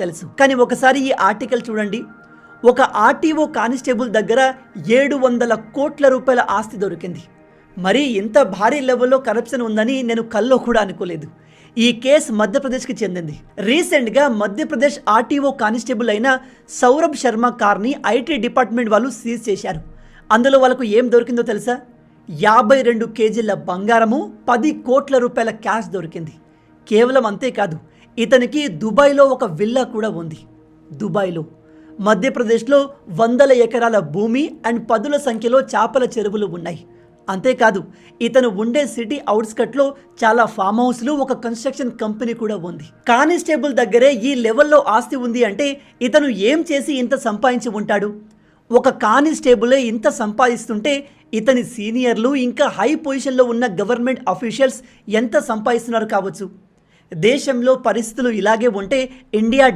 తెలుసు. కానీ ఒకసారి ఈ ఆర్టికల్ చూడండి. ఒక ఆర్టీఓ కానిస్టేబుల్ దగ్గర ఏడు వందల కోట్ల రూపాయల ఆస్తి దొరికింది. మరి ఇంత భారీ లెవెల్లో కరప్షన్ ఉందని నేను కల్లో కూడా అనుకోలేదు. ఈ కేసు మధ్యప్రదేశ్కి చెందింది. రీసెంట్గా మధ్యప్రదేశ్ ఆర్టీఓ కానిస్టేబుల్ అయిన సౌరభ్ శర్మ కార్ని ఐటీ డిపార్ట్మెంట్ వాళ్ళు సీజ్ చేశారు. అందులో వాళ్ళకు ఏం దొరికిందో తెలుసా? యాభై రెండు కేజీల బంగారము పది కోట్ల రూపాయల క్యాష్ దొరికింది. కేవలం అంతేకాదు ఇతనికి దుబాయ్లో ఒక విల్లా కూడా ఉంది. దుబాయ్లో. మధ్యప్రదేశ్లో వందల ఎకరాల భూమి అండ్ పదుల సంఖ్యలో చేపల చెరువులు ఉన్నాయి. అంతేకాదు ఇతను ఉండే సిటీ అవుట్స్కట్లో చాలా ఫామ్ హౌస్లు ఒక కన్స్ట్రక్షన్ కంపెనీ కూడా ఉంది. కానిస్టేబుల్ దగ్గరే ఈ లెవెల్లో ఆస్తి ఉంది అంటే ఇతను ఏం చేసి ఇంత సంపాదించి ఉంటాడు? ఒక కానిస్టేబులే ఇంత సంపాదిస్తుంటే ఇతని సీనియర్లు ఇంకా హై పొజిషన్లో ఉన్న గవర్నమెంట్ అఫీషియల్స్ ఎంత సంపాదిస్తున్నారు కావచ్చు? దేశంలో పరిస్థితులు ఇలాగే ఉంటే ఇండియా